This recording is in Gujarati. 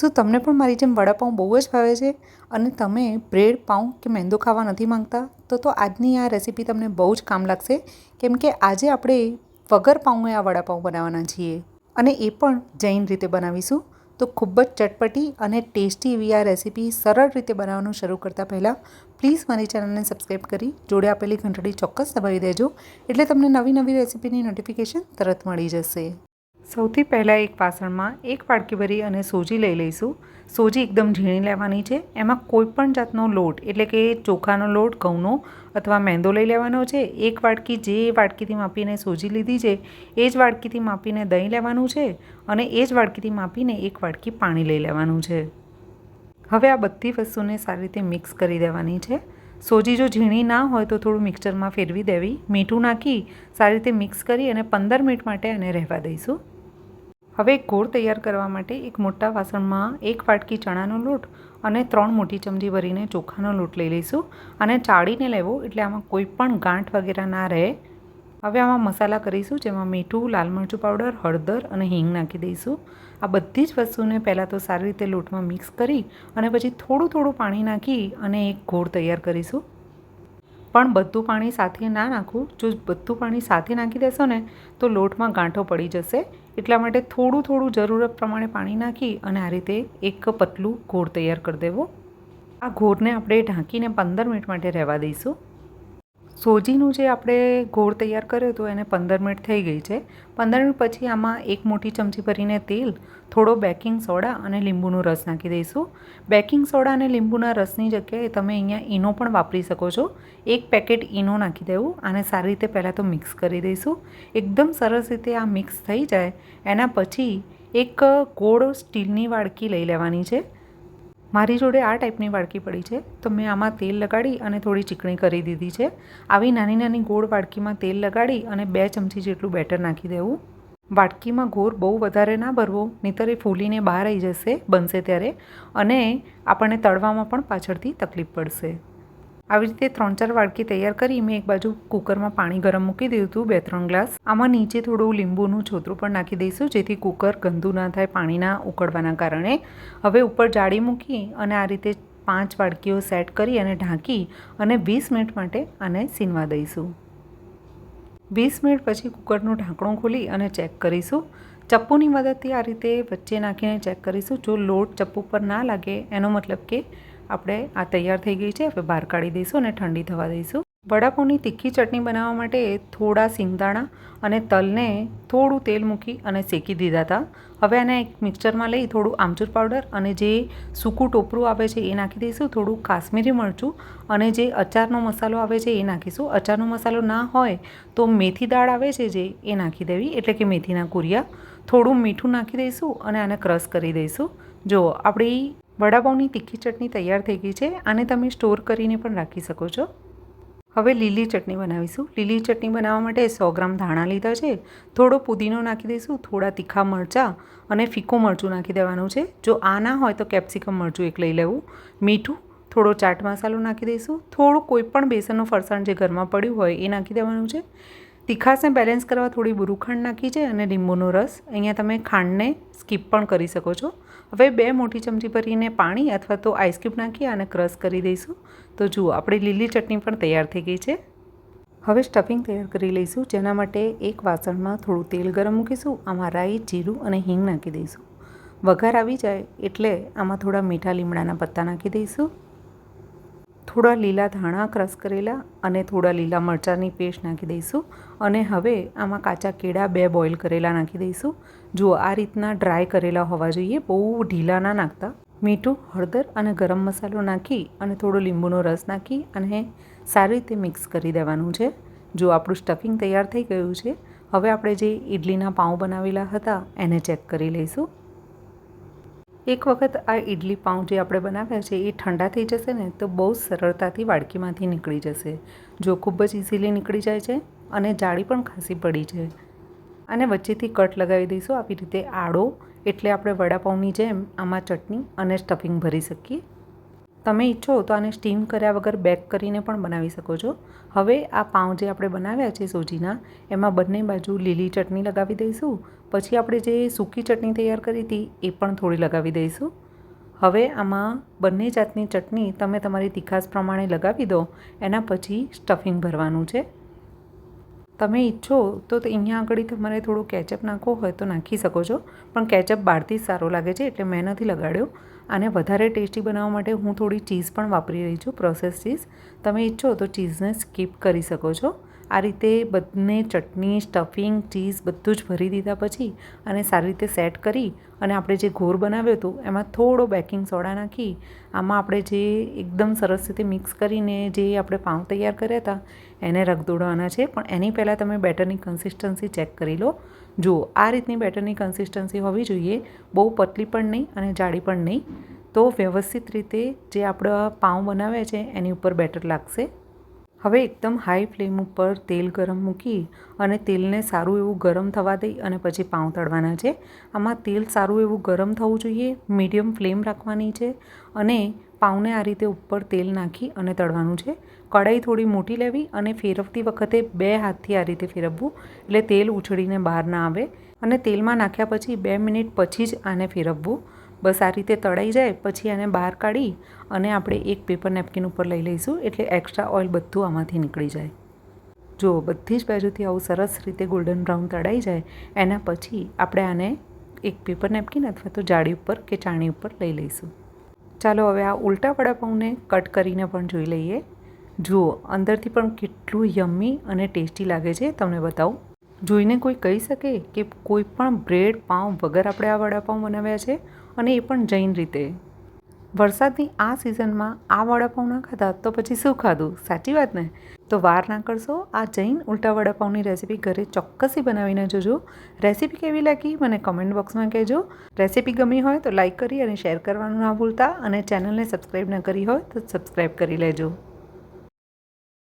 શું તમને પણ મારી જેમ વડાપાઉં બહુ જ ભાવે છે? અને તમે બ્રેડ, પાઉં કે મેંદો ખાવા નથી માંગતા? તો તો આજની આ રેસીપી તમને બહુ જ કામ લાગશે, કેમ કે આજે આપણે વગર પાઉંએ આ વડાપાઉં બનાવવાના છીએ. અને એ પણ જૈન રીતે બનાવીશું. તો ખૂબ જ ચટપટી અને ટેસ્ટી એવી આ રેસીપી સરળ રીતે બનાવવાનું શરૂ કરતાં પહેલાં, પ્લીઝ મારી ચેનલને સબસ્ક્રાઈબ કરી જોડે આપેલી ઘંટડી ચોક્કસ દબાવી દેજો, એટલે તમને નવી નવી રેસીપીની નોટિફિકેશન તરત મળી જશે. સૌથી પહેલાં એક વાસણમાં એક વાડકી ભરી અને સોજી લઈ લઈશું. સોજી એકદમ ઝીણી લેવાની છે. એમાં કોઈપણ જાતનો લોટ, એટલે કે ચોખાનો લોટ, ઘઉંનો અથવા મેંદો લઈ લેવાનો છે. એક વાડકી જે વાડકીથી માપીને સોજી લીધી છે, એ જ વાડકીથી માપીને દહીં લેવાનું છે અને એ જ વાડકીથી માપીને એક વાડકી પાણી લઈ લેવાનું છે. હવે આ બધી વસ્તુને સારી રીતે મિક્સ કરી દેવાની છે. સોજી જો ઝીણી ના હોય તો થોડું મિક્સરમાં ફેરવી દેવી. મીઠું નાખી સારી રીતે મિક્સ કરી અને પંદર મિનિટ માટે એને રહેવા દઈશું. હવે ગોળ તૈયાર કરવા માટે એક મોટા વાસણમાં એક વાટકી ચણાનો લોટ અને ત્રણ મોટી ચમચી ભરીને ચોખાનો લોટ લઈ લઈશું અને ચાળીને લેવો એટલે આમાં કોઈ પણ ગાંઠ વગેરે ના રહે. હવે આમાં મસાલા કરીશું, જેમાં મીઠું, લાલ મરચું પાવડર, હળદર અને હિંગ નાખી દઈશું. આ બધી જ વસ્તુને પહેલાં તો સારી રીતે લોટમાં મિક્સ કરી અને પછી થોડું થોડું પાણી નાખી અને એક ગોળ તૈયાર કરીશું. પણ બધું પાણી સાથે ના નાખવું જો બધું પાણી સાથે નાખી દેશો ને, તો લોટમાં ગાંઠો પડી જશે. એટલા માટે થોડું થોડું જરૂરત પ્રમાણે પાણી નાખી અને આ રીતે એક પતલું ઘોળ તૈયાર કરી દેવો. આ ઘોળને આપણે ઢાંકીને પંદર મિનિટ માટે રહેવા દઈશું. સોજીનું જે આપણે ગોળ તૈયાર કર્યો હતો એને પંદર મિનિટ થઈ ગઈ છે. પંદર મિનિટ પછી આમાં એક મોટી ચમચી ભરીને તેલ, થોડો બેકિંગ સોડા અને લીંબુનો રસ નાખી દઈશું. બેકિંગ સોડા અને લીંબુના રસની જગ્યાએ તમે અહીંયા ઈનો પણ વાપરી શકો છો. એક પેકેટ ઈનો નાખી દેવું આને સારી રીતે પહેલાં તો મિક્સ કરી દઈશું. એકદમ સરસ રીતે આ મિક્સ થઈ જાય. એના પછી એક ગોળ સ્ટીલની વાડકી લઈ લેવાની છે. મારી જોડે આ ટાઈપની વાડકી પડી છે, તો મેં આમાં તેલ લગાડી અને થોડી ચીકણી કરી દીધી છે. આવી નાની નાની ગોળ વાડકીમાં તેલ લગાડી અને બે ચમચી જેટલું બેટર નાખી દેવું. વાટકીમાં ગોળ બહુ વધારે ના ભરવો, નહીંતર એ ફૂલીને બહાર આવી જશે, બનશે ત્યારે અને આપણને તળવામાં પણ પાછળથી તકલીફ પડશે. આવી રીતે ત્રણ ચાર વાડકી તૈયાર કરી મેં એક બાજુ કુકરમાં પાણી ગરમ મૂકી દીધું હતું, બે ત્રણ ગ્લાસ. આમાં નીચે થોડું લીંબુનું છોતરું પણ નાખી દઈશું, જેથી કુકર ગંદુ ના થાય પાણીના ઉકળવાના કારણે. હવે ઉપર જાળી મૂકી અને આ રીતે પાંચ વાડકીઓ સેટ કરી અને ઢાંકી અને વીસ મિનિટ માટે આને સીનવા દઈશું. વીસ મિનિટ પછી કુકરનું ઢાંકણું ખોલી અને ચેક કરીશું. ચપ્પુની મદદથી આ રીતે વચ્ચે નાખીને ચેક કરીશું. જો લોટ ચપ્પુ પર ના લાગે, એનો મતલબ કે આપણે આ તૈયાર થઈ ગઈ છે હવે બહાર કાઢી દઈશું અને ઠંડી થવા દઈશું. વડાપાઉંની તીખી ચટણી બનાવવા માટે થોડા સિંગદાણા અને તલને થોડું તેલ મૂકી અને શેકી દીધા હતા. હવે આને એક મિક્સચરમાં લઈ થોડું આમચૂર પાવડર અને જે સૂકું ટોપરું આવે છે એ નાખી દઈશું, થોડું કાશ્મીરી મરચું અને જે અચારનો મસાલો આવે છે એ નાખીશું. અચારનો મસાલો ના હોય તો મેથી દાળ આવે છે જે એ નાખી દેવી, એટલે કે મેથીના કુરિયા. થોડું મીઠું નાખી દઈશું અને આને ક્રશ કરી દઈશું. જો આપણી વડાપાઉંની તીખી ચટણી તૈયાર થઈ ગઈ છે આને તમે સ્ટોર કરીને પણ રાખી શકો છો. હવે લીલી ચટણી બનાવીશું. લીલી ચટણી બનાવવા માટે સો ગ્રામ ધાણા લીધા છે. થોડો પુદીનો નાખી દઈશું, થોડા તીખા મરચાં અને ફીકો મરચું નાખી દેવાનું છે. જો આ ના હોય તો કેપ્સિકમ મરચું એક લઈ લેવું. મીઠું, થોડો ચાટ મસાલો નાખી દઈશું. થોડું કોઈ પણ બેસનનું ફરસાણ જે ઘરમાં પડ્યું હોય એ નાખી દેવાનું છે. તીખાશને બેલેન્સ કરવા થોડી બુરુખાંડ નાખી છે અને લીંબુનો રસ. અહીંયા તમે ખાંડને સ્કીપ પણ કરી શકો છો. હવે બે મોટી ચમચી ભરીને પાણી અથવા તો આઈસક્યુબ નાખી અને ક્રશ કરી દઈશું. તો જુઓ, આપણી લીલી ચટણી પણ તૈયાર થઈ ગઈ છે. હવે સ્ટફિંગ તૈયાર કરી લઈશું, જેના માટે એક વાસણમાં થોડું તેલ ગરમ મૂકીશું, આમાં રાઈ, જીરું અને હિંગ નાખી દઈશું. વઘાર આવી જાય એટલે આમાં થોડા મીઠા લીમડાના પત્તા નાખી દઈશું. થોડા લીલા ધાણા ક્રશ કરેલા અને થોડા લીલા મરચાંની પેસ્ટ નાખી દઈશું અને હવે આમાં કાચા કેળા બે બોઇલ કરેલા નાખી દઈશું. જુઓ આ રીતના ડ્રાય કરેલા હોવા જોઈએ, બહુ ઢીલા ના નાખતા. મીઠું, હળદર અને ગરમ મસાલો નાખી અને થોડો લીંબુનો રસ નાખી અને સારી રીતે મિક્સ કરી દેવાનું છે. જો આપણું સ્ટફિંગ તૈયાર થઈ ગયું છે, હવે આપણે જે ઇડલીના પાઉં બનાવેલા હતા, એને ચેક કરી લઈશું. એક વખત આ ઇડલી પાઉં જે આપણે બનાવ્યા છે, એ ઠંડા થઈ જશે ને, તો બહુ સરળતાથી વાડકીમાંથી નીકળી જશે. જો ખૂબ જ ઇઝીલી નીકળી જાય છે અને જાળી પણ ખાસી પડી છે. અને વચ્ચેથી કટ લગાવી દઈશું. આવી રીતે આડો, એટલે આપણે વડાપાઉંની જેમ આમાં ચટણી અને સ્ટફિંગ ભરી શકીએ. તમે ઈચ્છો તો આને સ્ટીમ કર્યા વગર બેક કરીને પણ બનાવી શકો છો. હવે આ પાઉં જે આપણે બનાવ્યા છે સોજીના, એમાં બંને બાજુ લીલી ચટણી લગાવી દઈશું. પછી આપણે જે સૂકી ચટણી તૈયાર કરી હતી, એ પણ થોડી લગાવી દઈશું. હવે આમાં બંને જાતની ચટણી તમે તમારી તીખાસ પ્રમાણે લગાવી દો, એના પછી સ્ટફિંગ ભરવાનું છે. તમે ઈચ્છો તો અહીંયા આગળ તમારે થોડું કેચઅપ નાખવો હોય તો નાખી શકો છો, પણ કેચઅપ બહારથી જ સારો લાગે છે, એટલે મેં નથી લગાડ્યો. આને વધારે ટેસ્ટી બનાવવા માટે હું થોડી ચીઝ પણ વાપરી રહી છું પ્રોસેસ ચીઝ. તમે ઈચ્છો તો ચીઝને સ્કીપ કરી શકો છો. આ રીતે બંને ચટણી સ્ટફિંગ ચીઝ બધું જ ભરી દીધા પછી અને સારી રીતે સેટ કરી અને આપણે જે ઘોર બનાવ્યો હતો એમાં થોડો બેકિંગ સોડા નાખી, આમાં આપણે જે એકદમ સરસ રીતે મિક્સ કરીને જે આપણે પાઉં તૈયાર કર્યા હતા, એને રગદોડવાના છે. પણ એની પહેલાં તમે બેટરની કન્સિસ્ટન્સી ચેક કરી લો. જુઓ, આ રીતની બેટરની કન્સિસ્ટન્સી હોવી જોઈએ. બહુ પતલી પણ નહીં અને જાડી પણ નહીં. તો વ્યવસ્થિત રીતે જે આપણા પાઉં બનાવ્યા છે, એની ઉપર બેટર લાગશે. હવે એકદમ હાઈ ફ્લેમ ઉપર તેલ ગરમ મૂકી અને તેલને સારું એવું ગરમ થવા દઈ અને પછી પાઉં તળવાના છે. આમાં તેલ સારું એવું ગરમ થવું જોઈએ મીડિયમ ફ્લેમ રાખવાની છે અને પાઉંને આ રીતે ઉપર તેલ નાખી અને તળવાનું છે. કઢાઈ થોડી મોટી લેવી અને ફેરવતી વખતે બે હાથથી આ રીતે ફેરવવું, એટલે તેલ ઉછળીને બહાર ના આવે અને તેલમાં નાખ્યા પછી બે મિનિટ પછી જ આને ફેરવવું. બસ આ રીતે તળાઈ જાય, પછી આને બહાર કાઢી અને આપણે એક પેપર નેપકિન ઉપર લઈ લઈશું, એટલે એક્સ્ટ્રા ઓઇલ બધું આમાંથી નીકળી જાય. જો બધી જ બાજુથી આવું સરસ રીતે ગોલ્ડન બ્રાઉન તળાઈ જાય, એના પછી આપણે આને એક પેપર નેપકિન અથવા તો જાળી ઉપર કે ચાણી ઉપર લઈ લઈશું. ચાલો હવે આ ઉલટા વડાપાઉંને કટ કરીને પણ જોઈ લઈએ. જુઓ, અંદરથી પણ કેટલું યમ્મી અને ટેસ્ટી લાગે છે, તમને બતાવું. જોઈને કોઈ કહી શકે કે કોઈ પણ બ્રેડ, પાઉં વગર આપણે આ વડાપાઉં બનાવ્યા છે અને એ પણ જૈન રીતે. વરસાદની આ સિઝનમાં આ વડાપાઉં ના ખાધા તો પછી શું ખાધું? સાચી વાત ને? તો વાર ના કરશો, આ જૈન ઉલટા વડાપાઉંની રેસીપી ઘરે ચોક્કસથી બનાવીને જોજો. રેસીપી કેવી લાગી મને કમેન્ટ બોક્સમાં કહેજો. રેસીપી ગમી હોય તો લાઇક કરી અને શેર કરવાનું ના ભૂલતા અને ચેનલને સબસ્ક્રાઈબ ન કરી હોય તો સબસ્ક્રાઈબ કરી લેજો.